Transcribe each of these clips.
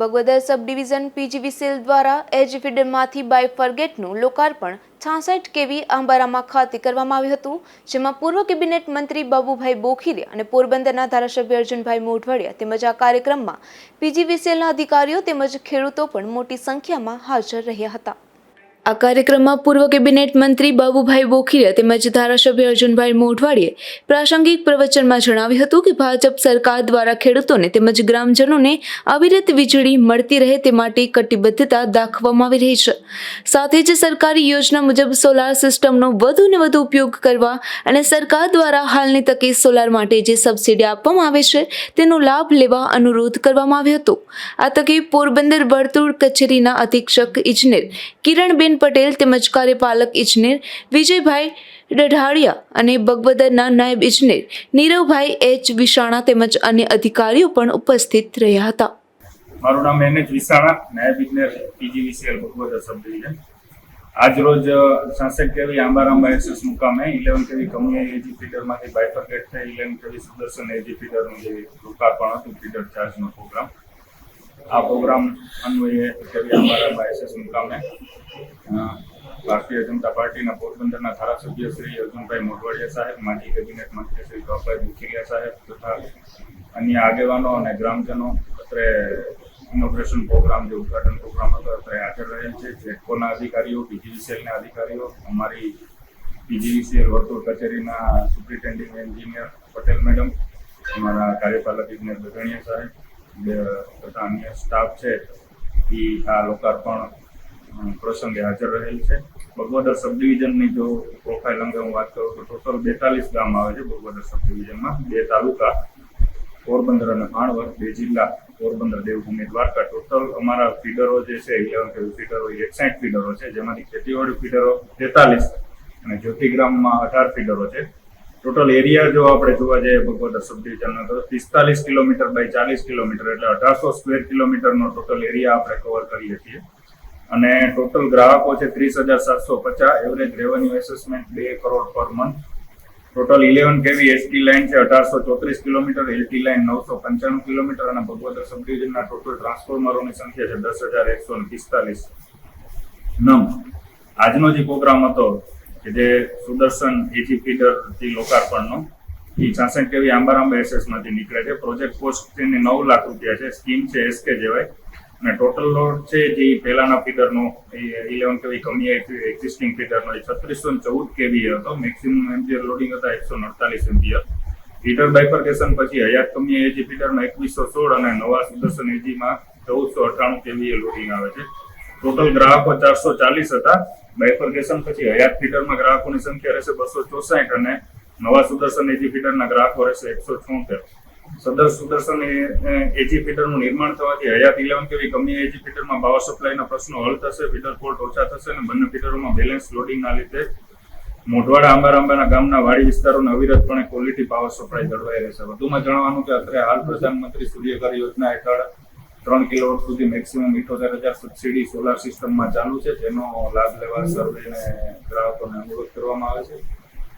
બગોદર સબ division PGVCL દ્વારા એજ ફીડરમાંથી by ફરગેટનું લોકાર્પણ છાસઠ કેવી આંબારામાં ખાતે કરવામાં આવ્યું હતું, જેમાં પૂર્વ કેબિનેટ મંત્રી બાબુભાઈ બોખીરિયા અને પોરબંદરના ધારાસભ્ય અર્જુનભાઈ મોઢવાડિયા તેમજ આ કાર્યક્રમમાં પીજીવીસીએલના અધિકારીઓ તેમજ ખેડૂતો પણ મોટી સંખ્યામાં હાજર રહ્યા હતા. આ કાર્યક્રમમાં પૂર્વ કેબિનેટ મંત્રી બાબુભાઈ બોખીરિયા તેમજ ધારાસભ્ય અર્જુનભાઈ મોઢવાડીએ પ્રાસંગિક પ્રવચનમાં જણાવ્યું હતું કે ભાજપ સરકાર દ્વારા ખેડૂતોને તેમજ ગ્રામજનોને અવિરત વીજળી મળતી રહે તે માટે કટિબદ્ધતા દાખવવામાં આવી રહી છે. સાથે જ સરકારી યોજના મુજબ સોલાર સિસ્ટમનો વધુને વધુ ઉપયોગ કરવા અને સરકાર દ્વારા હાલની તકે સોલાર માટે જે સબસિડી આપવામાં આવે છે તેનો લાભ લેવા અનુરોધ કરવામાં આવ્યો હતો. આ તકે પોરબંદર વર્તુળ કચેરીના અધિક્ષક ઇજનેર કિરણબેન પટેલ તેમજ કાર્યપાલક ઇજનેર વિજયભાઈ ડઢાળિયા અને બગબદરના નાયબ ઇજનેર નીરવભાઈ એચ વિશાણા તેમજ અન્ય અધિકારીઓ પણ ઉપસ્થિત રહ્યા હતા. મારું નામ એન એચ વિસાણા નાયબ ઇજનેર પીજીવીસીએલ ભગવદર સબ ડિવિઝન. આજ રોજ સાસઠ કેવી આંબારામ એક્સેસ મુકામે ઇલેવન કેવી કમ્યુનિટી એજી ફીડરમાંથી બાયફર્કેટ થઈ, ઇલેવન કેવી સુદર્શન એજી ફીડરનું જે લોકાર્પણ હતું, ફીડર ચાર્જનો પ્રોગ્રામ આ પ્રોગ્રામ અન્વયે અત્યારે અમારા બાયસેસ મુકામે ભારતીય જનતા પાર્ટીના પોરબંદરના ધારાસભ્ય શ્રી અર્જુનભાઈ મોઢવાડિયા સાહેબ, માજી કેબિનેટ મંત્રી શ્રી ગૌભાઈ બુખીરિયા સાહેબ તથા અન્ય આગેવાનો અને ગ્રામજનો અત્રે ઇનોગ્રેશન પ્રોગ્રામ જે ઉદઘાટન પ્રોગ્રામ હતો, અત્રે હાજર રહેલ છે. જેટકોના અધિકારીઓ પીજીવીસીએલના અધિકારીઓ, અમારી પીજીવીસીએલ વર્તુળ કચેરીના સુપ્રિન્ટેન્ડિંગ એન્જિનિયર પટેલ મેડમ, અમારા કાર્યપાલક ઇજનેર ગઢણીયા સાહેબ તથા અન્ય સ્ટાફ છે, એ આ લોકાર્પણ પ્રસંગે હાજર રહેલ છે. બગવદર સબ ડિવિઝનની જો પ્રોફાઇલ અંગે હું વાત કરું તો ટોટલ બેતાલીસ ગામ આવે છે બગવદર સબ ડિવિઝનમાં બે તાલુકા, પોરબંદર અને ભાણવડ, બે જિલ્લા, પોરબંદર, દેવભૂમિ, દ્વારકા. ટોટલ અમારા ફીડરો જે છે ઇલેવન ફીડરો એકસાઠ ફીડરો છે. જેમાંથી ખેતીવાડી ફીડરો તેતાલીસ અને જ્યોતિગ્રામમાં અઢાર ફીડરો છે. ટોટલ એરિયા જો આપણે જોવા જઈએ, ભગવત સબ તો પિસ્તાલીસ કિલોમીટર બાય ચાલીસ કિલોમીટર, એટલે અઢારસો સ્ક્વેર કિલોમીટરનો ટોટલ એરિયા આપણે કવર કરીએ છીએ અને ટોટલ ગ્રાહકો છે ત્રીસ હજાર સાતસો પચાસ એવરેજ રેવન્યુ એસેસમેન્ટ બે crore per month total eleven kV ST line છે અઢારસો ચોત્રીસ કિલોમીટર એલટી લાઇન નવસો પંચાણું કિલોમીટર અને ભગવદર સબડિવિઝનના ટોટલ ટ્રાન્સફોર્મરોની સંખ્યા છે દસ હજાર એકસો ને પિસ્તાલીસ નમ આજનો જે પ્રોગ્રામ હતો કે જે સુદર્શન એજી ફીડરથી લોકાર્પણનો એ છાસઠ કેવી આંબારાંબા એસએસમાંથી નીકળે છે. પ્રોજેક્ટ કોસ્ટ તેની નવ લાખ રૂપિયા છે. સ્કીમ છે એસકે જેવાય. અને ટોટલ લોડ છે જે પહેલાના ફીડરનો ઇલેવન કેવી કમી એક્ઝિસ્ટિંગ ફીડરનો એ છત્રીસો ચૌદ કેવી હતો. મેક્સિમમ એમ્પિયર લોડિંગ હતા એકસો અડતાલીસ એમ્પિયર. ફીડર બાયફર્કેશન પછી હયાત કમી એજી ફીડરનો એકવીસો સોળ અને નવા સુદર્શન એજીમાં ચૌદસો અઠ્ઠાણું કેવીએ લોડિંગ આવે છે. ટોટલ ગ્રાહકો ચારસો ચાલીસ હતા. બાયફર્કેશન પછી હયાત ફીટરમાં ગ્રાહકોની સંખ્યા રહેશે બસો ચોસાઠ અને નવા સુદર્શન એજી ફીટરના ગ્રાહકો રહેશે એકસો છોતેર. સદર સુદર્શન એજી ફીટરનું નિર્માણ થવાથી હયાત ઇલેવન કેવી કમી એજી ફીટરમાં પાવર સપ્લાયના પ્રશ્નો હલ થશે ફીટર ફોલ્ટ ઓછા થશે અને બંને ફીટરોમાં બેલેન્સ લોડિંગના લીધે મોઢવાડા આંબારાંબાના ગામના વાડી વિસ્તારોને અવિરતપણે ક્વોલિટી પાવર સપ્લાય જળવાઈ રહેશે. વધુમાં જણાવવાનું કે અત્યારે હાલ પ્રધાનમંત્રી સૂર્યઘર યોજના હેઠળ ત્રણ કિલોવોટ સુધી મેક્સિમમ ઇઠોતેર હજાર સબસિડી સોલાર સિસ્ટમમાં ચાલુ છે, જેનો લાભ લેવા સર્વેને ગ્રાહકોને અનુરોધ કરવામાં આવે છે.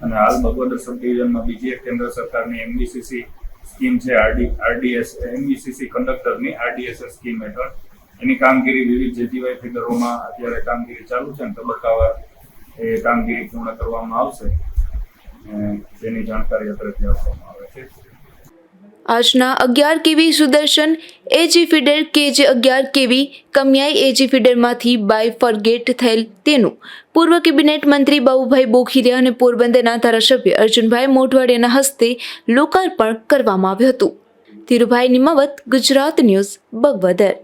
અને હાલ બગોદર સબ ડિવિઝનમાં બીજી એક કેન્દ્ર સરકારની એમબીસીસી સ્કીમ છે, આરડી, આરડીએસ એમબીસીસી કંડક્ટરની આરડીએસએસ સ્કીમ હેઠળ. એની કામગીરી વિવિધ જેજીવાય ફિગરોમાં અત્યારે કામગીરી ચાલુ છે અને તબક્કાવાર એ કામગીરી પૂર્ણ કરવામાં આવશે. તેની જાણકારી અત્રેથી આપવામાં આવે છે. આજના અગિયાર કેવી સુદર્શન, એજી ફીડર કે જે અગિયાર કેવી કમિયાઈ, એજી ફીડરમાંથી બાય ફરગેટ થયેલ તેનું. પૂર્વ કેબિનેટ મંત્રી બાબુભાઈ બોખીરિયા અને પોરબંદરના ધારાસભ્ય અર્જુનભાઈ મોઢવાડિયાના હસ્તે લોકાર્પણ કરવામાં આવ્યું હતું. ધીરુભાઈ નિમાવત, ગુજરાત ન્યૂઝ, બગવદર.